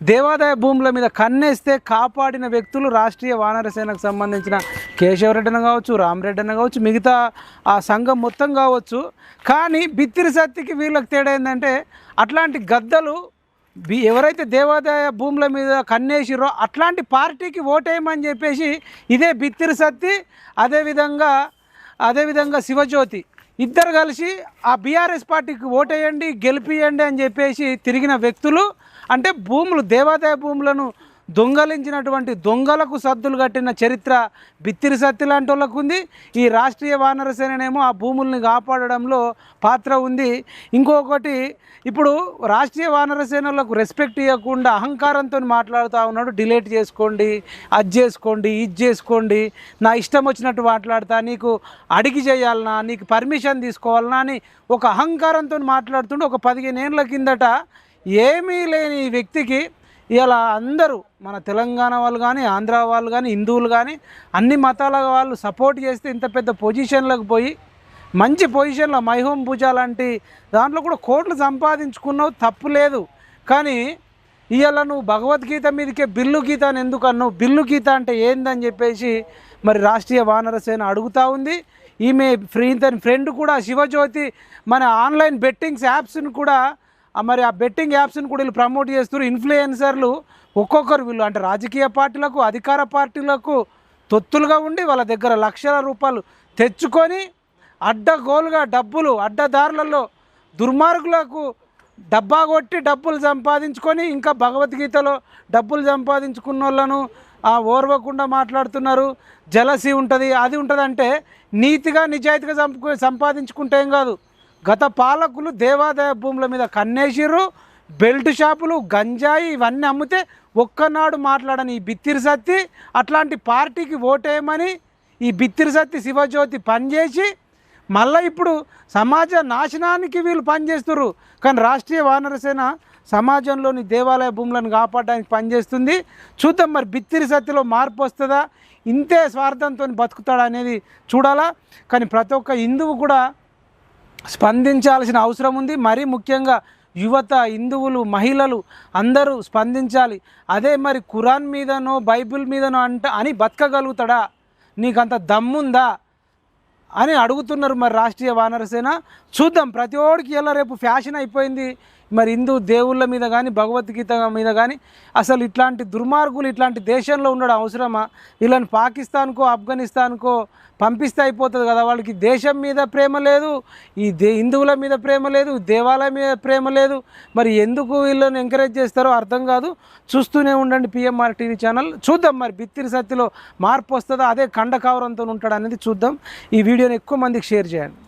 దేవాదాయ భూముల మీద కన్నేస్తే కాపాడిన వ్యక్తులు రాష్ట్రీయ వానర సేనకు సంబంధించిన కేశవరెడ్డి అన్న కావచ్చు రామరెడ్డి అన్న కావచ్చు మిగతా ఆ సంఘం మొత్తం కావచ్చు. కానీ బిత్తిరి సత్తికి వీళ్ళకి తేడా ఏంటంటే అట్లాంటి గద్దలు ఎవరైతే దేవాదాయ భూముల మీద కన్నేసిరో అట్లాంటి పార్టీకి ఓటేయమని చెప్పేసి ఇదే బిత్తిరి సత్తి అదేవిధంగా అదేవిధంగా శివజ్యోతి ఇద్దరు కలిసి ఆ బీఆర్ఎస్ పార్టీకి ఓటేయండి గెలిపియండి అని చెప్పేసి తిరిగిన వ్యక్తులు అంటే భూములు దేవాదాయ భూములను దొంగలించినటువంటి దొంగలకు సద్దులు కట్టిన చరిత్ర బిత్తిరి సత్తి లాంటి వాళ్ళకు ఉంది. ఈ రాష్ట్రీయ వానరసేననేమో ఆ భూముల్ని కాపాడడంలో పాత్ర ఉంది. ఇంకొకటి ఇప్పుడు రాష్ట్రీయ వానరసేనలకు రెస్పెక్ట్ ఇవ్వకుండా అహంకారంతో మాట్లాడుతూ ఉన్నాడు. డిలేట్ చేసుకోండి అది చేసుకోండి ఇది చేసుకోండి నా ఇష్టం వచ్చినట్టు మాట్లాడతా నీకు అడిగి చేయాలనా నీకు పర్మిషన్ తీసుకోవాలనా అని ఒక అహంకారంతో మాట్లాడుతుంటే ఒక పదిహేను ఏళ్ళ కిందట ఏమీ లేని వ్యక్తికి ఇలా అందరూ మన తెలంగాణ వాళ్ళు కానీ ఆంధ్ర వాళ్ళు కానీ హిందువులు కానీ అన్ని మతాల వాళ్ళు సపోర్ట్ చేస్తే ఇంత పెద్ద పొజిషన్లకు పోయి మంచి పొజిషన్లో మైహోం పూజ లాంటి దాంట్లో కూడా కోట్లు సంపాదించుకున్నావు తప్పు లేదు. కానీ ఇవాళ నువ్వు భగవద్గీత మీదకే బిల్లు గీత అని ఎందుకు అన్నావు? బిల్లు గీత అంటే ఏందని చెప్పేసి మరి రాష్ట్రీయ వానర సేన అడుగుతూ ఉంది. ఈమె ఫ్రీ తన ఫ్రెండ్ కూడా శివజ్యోతి మన ఆన్లైన్ బెట్టింగ్స్ యాప్స్ని కూడా మరి ఆ బెట్టింగ్ యాప్స్ని కూడా వీళ్ళు ప్రమోట్ చేస్తున్నారు. ఇన్ఫ్లుయెన్సర్లు ఒక్కొక్కరు వీళ్ళు అంటే రాజకీయ పార్టీలకు అధికార పార్టీలకు తొత్తులుగా ఉండి వాళ్ళ దగ్గర లక్షల రూపాయలు తెచ్చుకొని అడ్డగోలుగా డబ్బులు అడ్డదారులలో దుర్మార్గులకు డబ్బా కొట్టి డబ్బులు సంపాదించుకొని ఇంకా భగవద్గీతలో డబ్బులు సంపాదించుకున్న వాళ్ళను ఆ ఓర్వకుండా మాట్లాడుతున్నారు. జలసి ఉంటుంది అది ఉంటుంది అంటే నీతిగా నిజాయితీగా సంపాదించుకుంటే ఏం కాదు. గత పాలకులు దేవాదాయ భూముల మీద కన్నేసిర్రు బెల్ట్ షాపులు గంజాయి ఇవన్నీ అమ్మితే ఒక్కనాడు మాట్లాడని ఈ బిత్తిరి సత్తి అట్లాంటి పార్టీకి ఓటేయమని ఈ బిత్తిరి సత్తి శివజ్యోతి పనిచేసి మళ్ళీ ఇప్పుడు సమాజ నాశనానికి వీళ్ళు పనిచేస్తున్నారు కానీ రాష్ట్రీయ వానరసేన సమాజంలోని దేవాలయ భూములను కాపాడడానికి పనిచేస్తుంది. చూద్దాం మరి బిత్తిరి సత్తిలో మార్పు వస్తుందా? ఇంతే స్వార్థంతో బతుకుతాడా అనేది చూడాలా. కానీ ప్రతి ఒక్క హిందువు కూడా స్పందించాల్సిన అవసరం ఉంది. మరీ ముఖ్యంగా యువత హిందువులు మహిళలు అందరూ స్పందించాలి. అదే మరి కురాన్ మీదనో బైబిల్ మీదనో అంట అని బతకగలుగుతాడా? నీకంత దమ్ముందా? అని అడుగుతున్నారు మరి రాష్ట్రీయ వానరసేన. చూద్దాం ప్రతి ఓడికి ఎలా రేపు ఫ్యాషన్ అయిపోయింది? మరి హిందూ దేవుళ్ళ మీద కానీ భగవద్గీత మీద కానీ అసలు ఇట్లాంటి దుర్మార్గులు ఇట్లాంటి దేశంలో ఉండడం అవసరమా? వీళ్ళని పాకిస్తాన్కో ఆఫ్ఘనిస్తాన్కో పంపిస్తే అయిపోతుంది కదా. వాళ్ళకి దేశం మీద ప్రేమ లేదు ఈ దే హిందువుల మీద ప్రేమ లేదు దేవాలయం మీద ప్రేమ లేదు. మరి ఎందుకు వీళ్ళని ఎంకరేజ్ చేస్తారో అర్థం కాదు. చూస్తూనే ఉండండి పిఎంఆర్ టీవీ ఛానల్. చూద్దాం మరి బిత్తిరి సత్తిలో మార్పు వస్తుందా? అదే కండకావరంతో ఉంటాడు అనేది చూద్దాం. ఈ వీడియోని ఎక్కువ మందికి షేర్ చేయండి.